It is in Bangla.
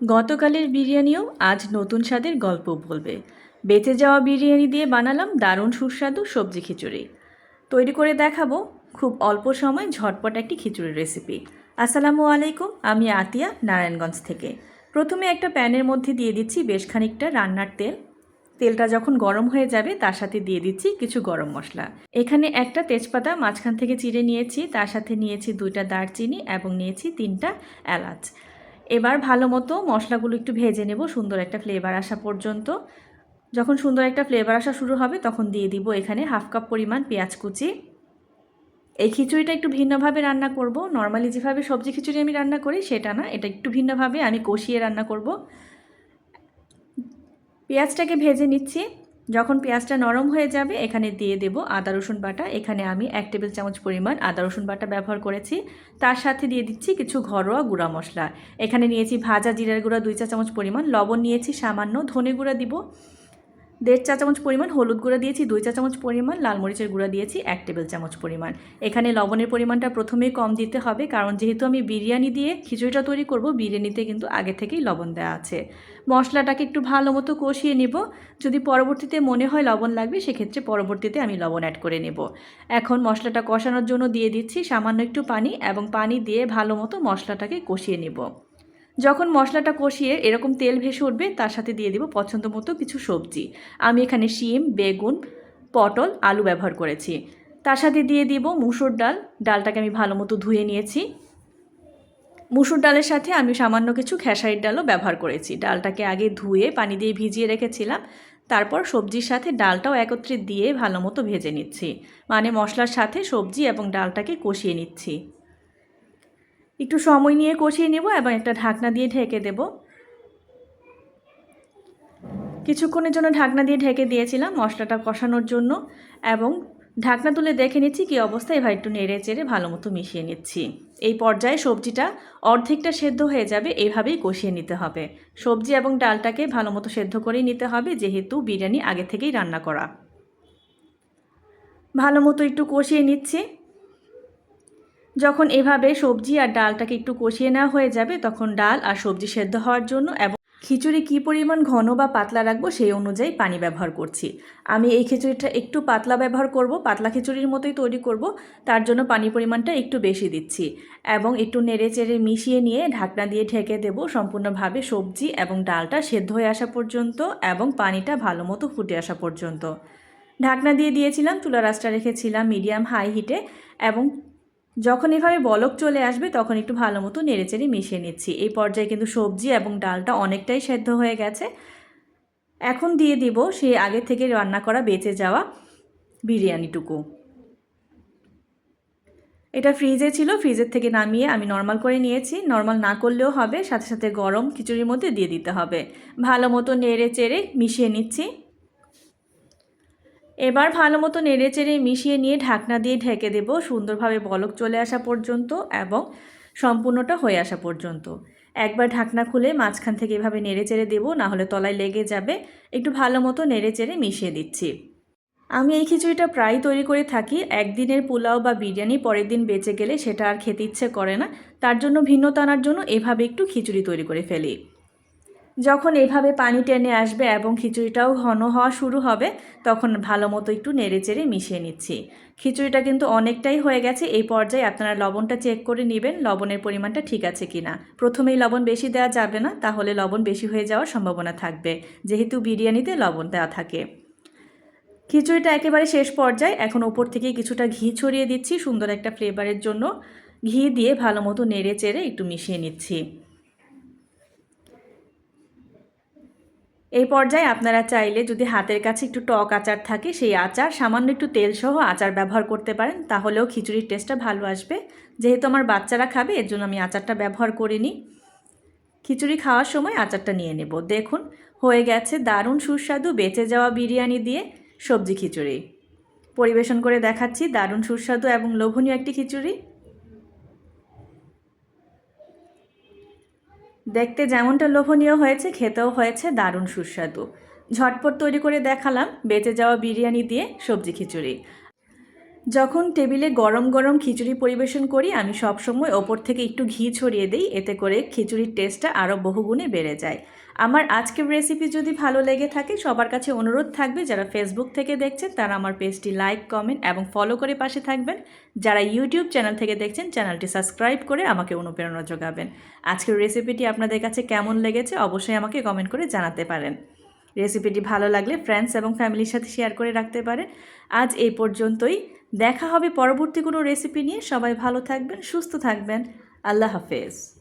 গতকালের বিরিয়ানিও আজ নতুন স্বাদের গল্প বলবে। বেঁচে যাওয়া বিরিয়ানি দিয়ে বানালাম দারুণ সুস্বাদু সবজি খিচুড়ি। তৈরি করে দেখাবো খুব অল্প সময় ঝটপট একটি খিচুড়ির রেসিপি আসসালামু আলাইকুম, আমি আতিয়া, নারায়ণগঞ্জ থেকে। প্রথমে একটা প্যানের মধ্যে দিয়ে দিচ্ছি বেশ খানিকটা রান্নার তেল। তেলটা যখন গরম হয়ে যাবে, তার সাথে দিয়ে দিচ্ছি কিছু গরম মশলা। এখানে একটা তেজপাতা মাঝখান থেকে চিড়ে নিয়েছি, তার সাথে নিয়েছি দুইটা দারচিনি এবং নিয়েছি তিনটা এলাচ। এবার ভালো মতো মশলাগুলো একটু ভেজে নেব, সুন্দর একটা ফ্লেভার আসা পর্যন্ত। যখন সুন্দর একটা ফ্লেভার আসা শুরু হবে, তখন দিয়ে দিব এখানে হাফ কাপ পরিমাণ পেঁয়াজ কুচি। এই খিচুড়িটা একটু ভিন্নভাবে রান্না করব। নর্মালি যেভাবে সবজি খিচুড়ি আমি রান্না করি, সেটা না, এটা একটু ভিন্নভাবে আমি কষিয়ে রান্না করব। পেঁয়াজটাকে ভেজে নিচ্ছি। যখন পেঁয়াজটা নরম হয়ে যাবে, এখানে দিয়ে দেব আদা, রসুন বাটা। এখানে আমি এক টেবিল চামচ পরিমাণ আদা, রসুন বাটা ব্যবহার করেছি। তার সাথে দিয়ে দিচ্ছি কিছু ঘরোয়া গুঁড়া মশলা। এখানে নিয়েছি ভাজা জিরার গুঁড়া, দুই চা চামচ পরিমাণ। লবণ নিয়েছি সামান্য, ধনে গুঁড়া দিব। দেড় চা চামচ পরিমাণ হলুদ গুঁড়া দিয়েছি, দুই চা চামচ পরিমাণ লাল মরিচের গুঁড়া দিয়েছি, এক টেবিল চামচ পরিমাণ। এখানে লবণের পরিমাণটা প্রথমেই কম দিতে হবে, কারণ যেহেতু আমি বিরিয়ানি দিয়ে খিচুড়িটা তৈরি করব, বিরিয়ানিতে কিন্তু আগে থেকেই লবণ দেওয়া আছে। মশলাটাকে একটু ভালো মতো কষিয়ে নেব। যদি পরবর্তীতে মনে হয় লবণ লাগবে, সেক্ষেত্রে পরবর্তীতে আমি লবণ অ্যাড করে নেব। এখন মশলাটা কষানোর জন্য দিয়ে দিচ্ছি সামান্য একটু পানি এবং পানি দিয়ে ভালো মতো মশলাটাকে কষিয়ে নেব। যখন মশলাটা কষিয়ে এরকম তেল ভেসে উঠবে, তার সাথে দিয়ে দেবো পছন্দ মতো কিছু সবজি। আমি এখানে শিম, বেগুন, পটল, আলু ব্যবহার করেছি। তার সাথে দিয়ে দিব মুসুর ডাল। ডালটাকে আমি ভালো মতো ধুয়ে নিয়েছি। মুসুর ডালের সাথে আমি সামান্য কিছু খেসারির ডালও ব্যবহার করেছি। ডালটাকে আগে ধুয়ে পানি দিয়ে ভিজিয়ে রেখেছিলাম। তারপর সবজির সাথে ডালটাও একত্রে দিয়ে ভালো মতো ভেজে নিচ্ছি। মানে মশলার সাথে সবজি এবং ডালটাকে কষিয়ে নিচ্ছি। একটু সময় নিয়ে কষিয়ে নেব এবং একটা ঢাকনা দিয়ে ঢেকে দেব। কিছুক্ষণের জন্য ঢাকনা দিয়ে ঢেকে দিয়েছিলাম মশলাটা কষানোর জন্য, এবং ঢাকনা তুলে দেখে নিচ্ছি কী অবস্থায় এবার একটু নেড়ে চেড়ে ভালো মতো মিশিয়ে নিচ্ছি। এই পর্যায়ে সবজিটা অর্ধেকটা সেদ্ধ হয়ে যাবে এইভাবেই কষিয়ে নিতে হবে। সবজি এবং ডালটাকে ভালো মতো সেদ্ধ করেই নিতে হবে, যেহেতু বিরিয়ানি আগে থেকেই রান্না করা। ভালো মতো একটু কষিয়ে নিচ্ছি। যখন এভাবে সবজি আর ডালটাকে একটু কষিয়ে নেওয়া হয়ে যাবে, তখন ডাল আর সবজি সেদ্ধ হওয়ার জন্য এবং খিচুড়ি কী পরিমাণ ঘন বা পাতলা রাখব সেই অনুযায়ী পানি ব্যবহার করছি। আমি এই খিচুড়িটা একটু পাতলা ব্যবহার করব, পাতলা খিচুড়ির মতোই তৈরি করব, তার জন্য পানি পরিমাণটা একটু বেশি দিচ্ছি এবং একটু নেড়ে চেড়ে মিশিয়ে নিয়ে ঢাকনা দিয়ে ঢেকে দেব সম্পূর্ণভাবে সবজি এবং ডালটা সেদ্ধ হয়ে আসা পর্যন্ত এবং পানিটা ভালো মতো ফুটে আসা পর্যন্ত। ঢাকনা দিয়ে দিয়েছিলাম, চুলা রাস্তা রেখেছিলাম মিডিয়াম হাই হিটে এবং যখন এভাবে বলক চলে আসবে, তখন একটু ভালো মতো নেড়েচেড়ে মিশিয়ে নিচ্ছি। এই পর্যায়ে কিন্তু সবজি এবং ডালটা অনেকটাই সেদ্ধ হয়ে গেছে। এখন দিয়ে দিব সেই আগে থেকে রান্না করা বেঁচে যাওয়া বিরিয়ানিটুকু। এটা ফ্রিজে ছিল, ফ্রিজের থেকে নামিয়ে আমি নর্মাল করে নিয়েছি। নর্মাল না করলেও হবে, সাথে সাথে গরম খিচুড়ির মধ্যে দিয়ে দিতে হবে। ভালো মতো নেড়ে চেড়ে মিশিয়ে নিচ্ছি। এবার ভালো মতো নেড়ে চেড়ে মিশিয়ে নিয়ে ঢাকনা দিয়ে ঢেকে দেব সুন্দরভাবে বলক চলে আসা পর্যন্ত এবং সম্পূর্ণটা হয়ে আসা পর্যন্ত। একবার ঢাকনা খুলে মাঝখান থেকে এভাবে নেড়ে চেড়ে দেবো, নাহলে তলায় লেগে যাবে। একটু ভালো মতো নেড়ে চেড়ে মিশিয়ে দিচ্ছি। আমি এই খিচুড়িটা প্রায় তৈরি করে থাকি। একদিনের পোলাও বা বিরিয়ানি পরের দিন বেঁচে গেলে সেটা আর খেতে ইচ্ছে করে না। তার জন্য ভিন্নতা আনার জন্য এভাবে একটু খিচুড়ি তৈরি করে ফেলি। যখন এভাবে পানি টেনে আসবে এবং খিচুড়িটাও ঘন হওয়া শুরু হবে, তখন ভালো মতো একটু নেড়ে চেড়ে মিশিয়ে নিচ্ছি। খিচুড়িটা কিন্তু অনেকটাই হয়ে গেছে, এই পর্যায়ে আপনারা লবণটা চেক করে নেবেন, লবণের পরিমাণটা ঠিক আছে কি না প্রথমেই লবণ বেশি দেওয়া যাবে না, তাহলে লবণ বেশি হয়ে যাওয়ার সম্ভাবনা থাকবে, যেহেতু বিরিয়ানিতে লবণ দেওয়া থাকে। খিচুড়িটা একেবারে শেষ পর্যায়ে, এখন ওপর থেকে কিছুটা ঘি ছড়িয়ে দিচ্ছি, সুন্দর একটা ফ্লেভারের জন্য। ঘি দিয়ে ভালো মতো নেড়ে চেড়ে একটু মিশিয়ে নিচ্ছি। এই পর্যায়ে আপনারা চাইলে যদি হাতের কাছে একটু টক আচার থাকে, সেই আচার, সামান্য একটু তেল সহ আচার ব্যবহার করতে পারেন। তাহলেও খিচুড়ির টেস্টটা ভালো আসবে। যেহেতু আমার বাচ্চারা খাবে, এর জন্য আমি আচারটা ব্যবহার করিনি। খিচুড়ি খাওয়ার সময় আচারটা নিয়ে নেব। দেখুন, হয়ে গেছে দারুণ সুস্বাদু বেঁচে যাওয়া বিরিয়ানি দিয়ে সবজি খিচুড়ি। পরিবেশন করে দেখাচ্ছি, দারুণ সুস্বাদু এবং লোভনীয় একটি খিচুড়ি। দেখতে যেমনটা লোভনীয় হয়েছে, খেতেও হয়েছে দারুণ সুস্বাদু। ঝটপট তৈরি করে দেখালাম, বেঁচে যাওয়া বিরিয়ানি দিয়ে সবজি খিচুড়ি। যখন টেবিলে গরম গরম খিচুড়ি পরিবেশন করি, আমি সবসময় ওপর থেকে একটু ঘি ছড়িয়ে দিই, এতে করে খিচুড়ির টেস্টটা আরও বহুগুণে বেড়ে যায়। আমার আজকের রেসিপি যদি ভালো লেগে থাকে, সবার কাছে অনুরোধ থাকবে, যারা ফেসবুক থেকে দেখছেন, তারা আমার পেজটি লাইক কমেন্ট এবং ফলো করে পাশে থাকবেন। যারা ইউটিউব চ্যানেল থেকে দেখছেন চ্যানেলটি সাবস্ক্রাইব করে আমাকে অনুপ্রেরণা যোগাবেন। আজকের রেসিপিটি আপনাদের কাছে কেমন লেগেছে, অবশ্যই আমাকে কমেন্ট করে জানাতে পারেন। রেসিপিটি ভালো লাগলে ফ্রেন্ডস এবং ফ্যামিলির সাথে শেয়ার করে রাখতে পারেন। আজ এই পর্যন্তই। দেখা হবে পরবর্তী কোনো রেসিপি নিয়ে। সবাই ভালো থাকবেন, সুস্থ থাকবেন। আল্লাহ হাফেজ।